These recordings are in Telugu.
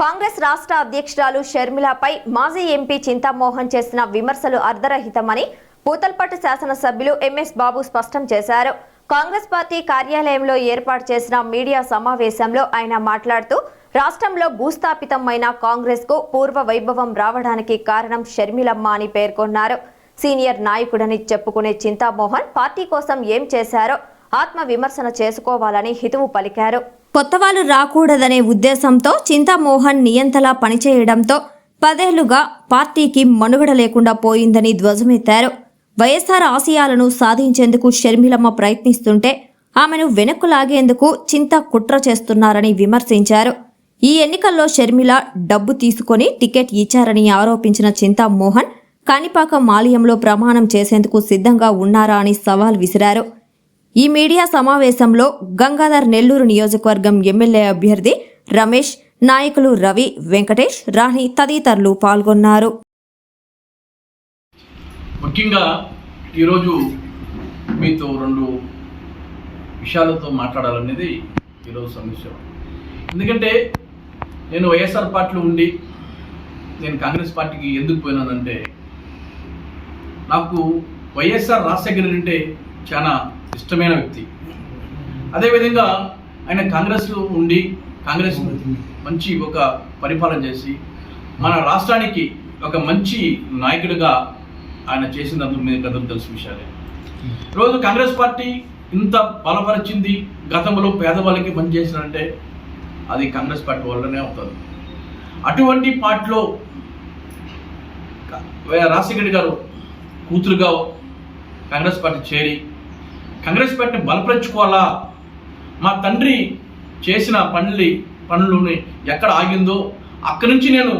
కాంగ్రెస్ రాష్ట్ర అధ్యక్షురాలు షర్మిలపై మాజీ ఎంపీ చింతామోహన్ చేసిన విమర్శలు అర్ధరహితమని పూతల్పట్టు శాసనసభ్యులు ఎంఎస్ బాబు స్పష్టం చేశారు. కాంగ్రెస్ పార్టీ కార్యాలయంలో ఏర్పాటు చేసిన మీడియా సమావేశంలో ఆయన మాట్లాడుతూ రాష్ట్రంలో భూస్థాపితమైన కాంగ్రెస్కు పూర్వ వైభవం రావడానికి కారణం షర్మిలమ్మ అని పేర్కొన్నారు. సీనియర్ నాయకుడని చెప్పుకునే చింతామోహన్ పార్టీ కోసం ఏం చేశారో ఆత్మ విమర్శన చేసుకోవాలని హితువు పలికారు. కొత్తవాళ్ళు రాకూడదనే ఉద్దేశంతో చింతామోహన్ నియంతలా పనిచేయడంతో పదేళ్ళుగా పార్టీకి మనుగడ లేకుండా పోయిందని ధ్వజమెత్తారు. వైఎస్ఆర్ ఆశయాలను సాధించేందుకు షర్మిలమ్మ ప్రయత్నిస్తుంటే ఆమెను వెనక్కు లాగేందుకు చింత కుట్ర చేస్తున్నారని విమర్శించారు. ఈ ఎన్నికల్లో షర్మిల డబ్బు తీసుకొని టికెట్ ఇచ్చారని ఆరోపించిన చింతామోహన్ కాణిపాక మాలయంలో ప్రమాణం చేసేందుకు సిద్ధంగా ఉన్నారా అని సవాల్ విసిరారు. ఈ మీడియా సమావేశంలో గంగాధర్ నెల్లూరు నియోజకవర్గం ఎమ్మెల్యే అభ్యర్థి రమేష్ నాయకులు రవి వెంకటేష్ రాణి తదితరులు పాల్గొన్నారు. ముఖ్యంగా ఈరోజు మీతో రెండు విషయాలతో మాట్లాడాలనేది ఈరోజు సమస్య ఎందుకంటే నేను వైఎస్ఆర్ పార్టీలో ఉండి నేను కాంగ్రెస్ పార్టీకి ఎందుకు పోయినానంటే నాకు వైఎస్ఆర్ రాజశేఖర్ అంటే చాలా ఇష్టమైన వ్యక్తి. అదేవిధంగా ఆయన కాంగ్రెస్లో ఉండి కాంగ్రెస్ మంచి ఒక పరిపాలన చేసి మన రాష్ట్రానికి ఒక మంచి నాయకుడిగా ఆయన చేసినందుకు మీద గతం తెలుసు విషయాలే. రోజు కాంగ్రెస్ పార్టీ ఇంత బలపరిచింది గతంలో పేదవాళ్ళకి పని చేసినంటే అది కాంగ్రెస్ పార్టీ వల్లనే అవుతుంది. అటువంటి పార్టీలో రాజశేఖర్ గారు కూతురుగా కాంగ్రెస్ పార్టీ చేరి కాంగ్రెస్ పార్టీని బలపరచుకోవాలా? మా తండ్రి చేసిన పనులు పనులని ఎక్కడ ఆగిందో అక్కడి నుంచి నేను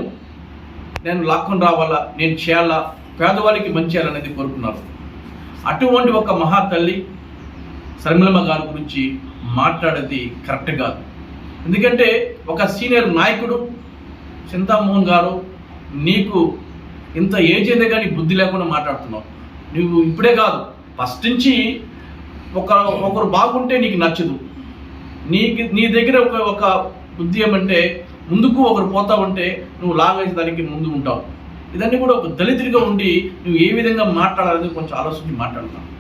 నేను లాక్కొని రావాలా? నేను చేయాలా? పేదవాళ్ళకి మంచి చేయాలనేది కోరుకున్నారు. అటువంటి ఒక మహా తల్లి శర్మిలమ్మ గారి గురించి మాట్లాడేది కరెక్ట్ కాదు. ఎందుకంటే ఒక సీనియర్ నాయకుడు చింతామోహన్ గారు నీకు ఇంత ఏజ్ అయితే కానీ బుద్ధి లేకుండా మాట్లాడుతున్నావు. నువ్వు ఇప్పుడే కాదు ఫస్ట్ నుంచి ఒక ఒకరు బాగుంటే నీకు నచ్చదు. నీకు నీ దగ్గర ఒక ఒక బుద్ధి ఏమంటే ముందుకు ఒకరు పోతా ఉంటే నువ్వు లాగేసి దానికి ముందు ఉంటావు. ఇదన్నీ కూడా ఒక దళితుడిగా ఉండి నువ్వు ఏ విధంగా మాట్లాడాలని కొంచెం ఆలోచించి మాట్లాడతావు.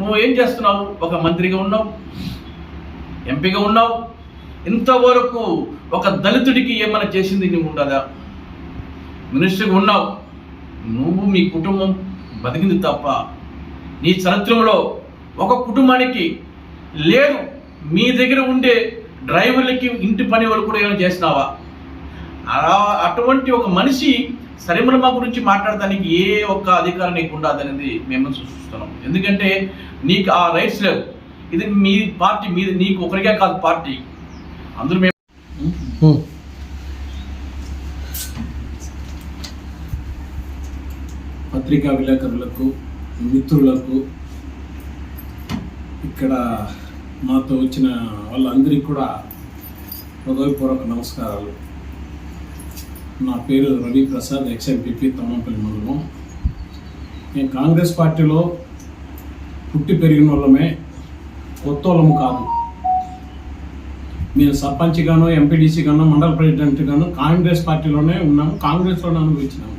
నువ్వు ఏం చేస్తున్నావు? ఒక మంత్రిగా ఉన్నావు. ఎంపీగా ఉన్నావు. ఇంతవరకు ఒక దళితుడికి ఏమైనా చేసింది నువ్వు ఉండదా? మినిస్టర్గా ఉన్నావు. నువ్వు మీ కుటుంబం బతికింది తప్ప నీ చరిత్రలో ఒక కుటుంబానికి లేదు మీ దగ్గర ఉండే డ్రైవర్లకి ఇంటి పని వాళ్ళు కూడా ఏమైనా చేసినావా అలా- అటువంటి ఒక మనిషి సరిమలమ్మ గురించి మాట్లాడటానికి ఏ ఒక్క అధికారం నీకు ఉండదనేది మేము చూస్తున్నాం. ఎందుకంటే నీకు ఆ రైట్స్ లేవు. ఇది మీ పార్టీ మీది నీకు ఒకరికే కాదు పార్టీ. అందరూ మేము పత్రికా విలేకరులకు మిత్రులకు ఇక్కడ మాతో వచ్చిన వాళ్ళందరికీ కూడా హృదయపూర్వక నమస్కారాలు. నా పేరు రవి ప్రసాద్ ఎక్స్ఎంపీపీ తమ్మంపల్లి మండలం. నేను కాంగ్రెస్ పార్టీలో పుట్టి పెరిగిన వాళ్ళమే కొత్త వాళ్ళము కాదు. నేను సర్పంచ్గాను ఎంపీడీసీగాను మండల ప్రెసిడెంట్గాను కాంగ్రెస్ పార్టీలోనే ఉన్నాము కాంగ్రెస్లోనే అనుభవించినాము.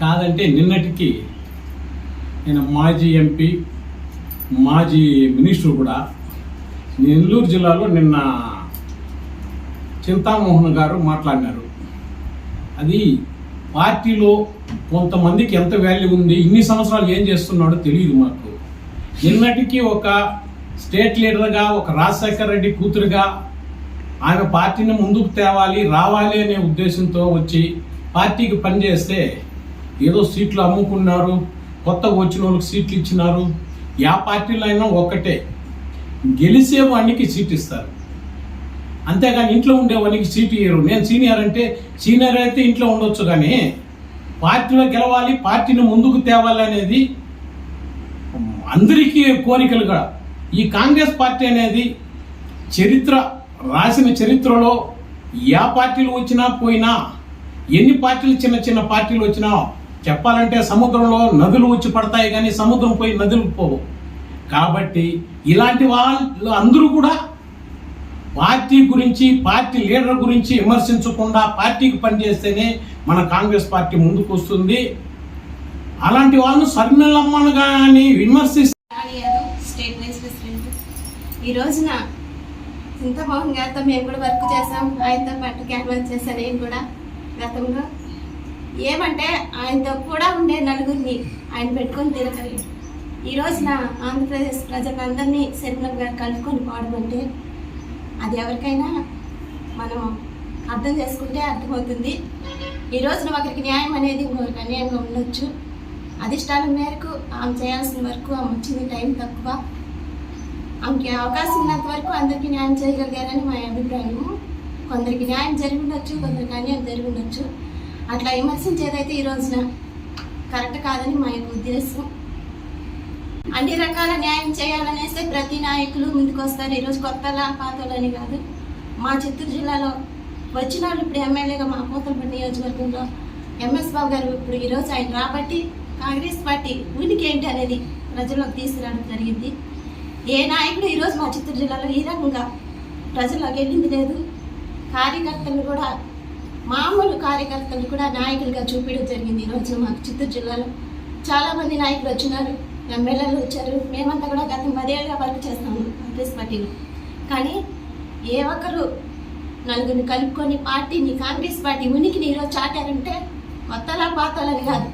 కాదంటే నిన్నటికి నేను మాజీ ఎంపీ మాజీ మినిస్టర్ కూడా నెల్లూరు జిల్లాలో నిన్న చింతామోహన్ గారు మాట్లాడినారు. అది పార్టీలో కొంతమందికి ఎంత వాల్యూ ఉంది ఇన్ని సంవత్సరాలు ఏం చేస్తున్నాడో తెలియదు మాకు. నిన్నటికి ఒక స్టేట్ లీడర్గా ఒక రాజశేఖర రెడ్డి కూతురుగా ఆమె పార్టీని ముందుకు తేవాలి రావాలి అనే ఉద్దేశంతో వచ్చి పార్టీకి పనిచేస్తే ఏదో సీట్లు అమ్ముకున్నారు కొత్తగా వచ్చిన వాళ్ళకి సీట్లు ఇచ్చినారు. యా పార్టీలో అయినా ఒక్కటే గెలిచేవాడికి సీట్ ఇస్తారు. అంతేగాని ఇంట్లో ఉండే వాళ్ళకి ఇయ్యరు. నేను సీనియర్ అంటే సీనియర్ అయితే ఇంట్లో ఉండొచ్చు కానీ పార్టీలో గెలవాలి పార్టీని ముందుకు తేవాలి అనేది అందరికీ కోరికలు కూడా. ఈ కాంగ్రెస్ పార్టీ అనేది చరిత్ర రాసిన చరిత్రలో ఏ పార్టీలు వచ్చినా పోయినా ఎన్ని పార్టీలు చిన్న చిన్న పార్టీలు వచ్చినా చెప్పాలంటే సముద్రంలో నదులు వచ్చి పడతాయి కానీ సముద్రం పోయి నదులు పోవు. కాబట్టి ఇలాంటి వాళ్ళు అందరూ కూడా పార్టీ గురించి పార్టీ లీడర్ గురించి విమర్శించకుండా పార్టీకి పనిచేస్తేనే మన కాంగ్రెస్ పార్టీ ముందుకు వస్తుంది. అలాంటి వాళ్ళు శర్మిలమ్మను కానీ విమర్శిస్తే ఈ రోజున చింతమోహన్ గారితో మేము కూడా వర్క్ చేసాం ఆయనతో పాటు క్యాన్వాస్ చేశాను నేను కూడా గతంలో. ఏమంటే ఆయనతో కూడా ఉండే నలుగురిని ఆయన పెట్టుకొని తిరగలేదు ఈ రోజున ఆంధ్రప్రదేశ్ ప్రజలందరినీ శర్మిలం గారు కలుపుకొని పాడమంటే అది ఎవరికైనా మనం అర్థం చేసుకుంటే అర్థమవుతుంది. ఈ రోజున ఒకరికి న్యాయం అనేది ఇంకొకరికి అన్యాయంగా ఉండొచ్చు. అధిష్టానం మేరకు ఆమె చేయాల్సిన వరకు ఆమె వచ్చింది టైం తక్కువ. ఆమెకి అవకాశం ఉన్నంత వరకు అందరికీ న్యాయం చేయగలిగారని మా అభిప్రాయము కొందరికి న్యాయం జరిగి ఉండొచ్చు కొందరికి అన్యాయం జరిగి ఉండొచ్చు. అట్లా విమర్శించేదైతే ఈ రోజున? కరెక్ట్ కాదని మా యొక్క ఉద్దేశం. అన్ని రకాల న్యాయం చేయాలనేసి ప్రతి నాయకులు ముందుకు వస్తారు ఈరోజు కొత్తలా పాతలని కాదు. మా చిత్తూరు జిల్లాలో వచ్చిన వాళ్ళు ఇప్పుడు ఎమ్మెల్యేగా మా పోతలపల్లి నియోజకవర్గంలో ఎంఎస్ బాబు గారు ఇప్పుడు ఈరోజు ఆయన రాబట్టి కాంగ్రెస్ పార్టీ ఉనికి ఏంటి అనేది ప్రజల్లోకి తీసుకురావడం జరిగింది. ఏ నాయకుడు ఈరోజు మా చిత్తూరు జిల్లాలో ఈ రకంగా ప్రజల్లోకి వెళ్ళింది లేదు. కార్యకర్తలు కూడా మామూలు కార్యకర్తలు కూడా నాయకులుగా చూపించడం జరిగింది ఈరోజు మాకు చిత్తూరు జిల్లాలో. చాలామంది నాయకులు వచ్చినారు ఎమ్మెల్యేలు వచ్చారు. మేమంతా కూడా గత పదేళ్ళుగా వర్క్ చేస్తాము కాంగ్రెస్ పార్టీలో. కానీ ఏ ఒక్కరు నలుగురిని కలుపుకొని పార్టీని కాంగ్రెస్ పార్టీ ఉనికిని ఈరోజు చాటారంటే కొత్తలా పాతలని కాదు.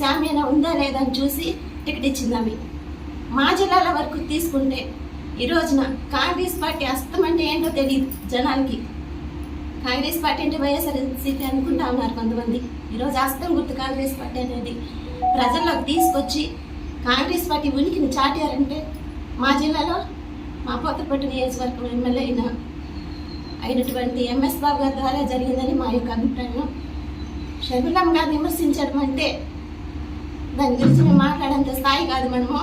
సామ్యన ఉందా లేదా అని చూసి టికెట్ ఇచ్చింది ఆమె మా జిల్లాల వరకు తీసుకుంటే ఈ రోజున కాంగ్రెస్ పార్టీ అస్తం అంటే ఏంటో తెలియదు జనానికి కాంగ్రెస్ పార్టీ అంటే వైఎస్ఆర్సీపీ అనుకుంటా ఉన్నారు కొంతమంది. ఈరోజు అస్తం గుర్తు కాంగ్రెస్ పార్టీ అనేది. ప్రజల్లోకి తీసుకొచ్చి కాంగ్రెస్ పార్టీ ఉనికిని చాటారంటే మా జిల్లాలో మా పోతపట్టు నియోజకవర్గం ఎమ్మెల్యే అయిన అయినటువంటి ఎంఎస్ బాబు గారి ద్వారా జరిగిందని మా యొక్క అభిప్రాయం. షర్మిలమ్మ గారు విమర్శించడం అంటే దాని గురించి మేము మాట్లాడేంత స్థాయి కాదు మనము.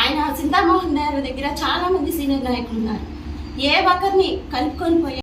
ఆయన సింతామోహన్ గారి దగ్గర చాలామంది సీనియర్ నాయకులు ఉన్నారు. ఏ ఒక్కరిని కలుపుకొని పోయే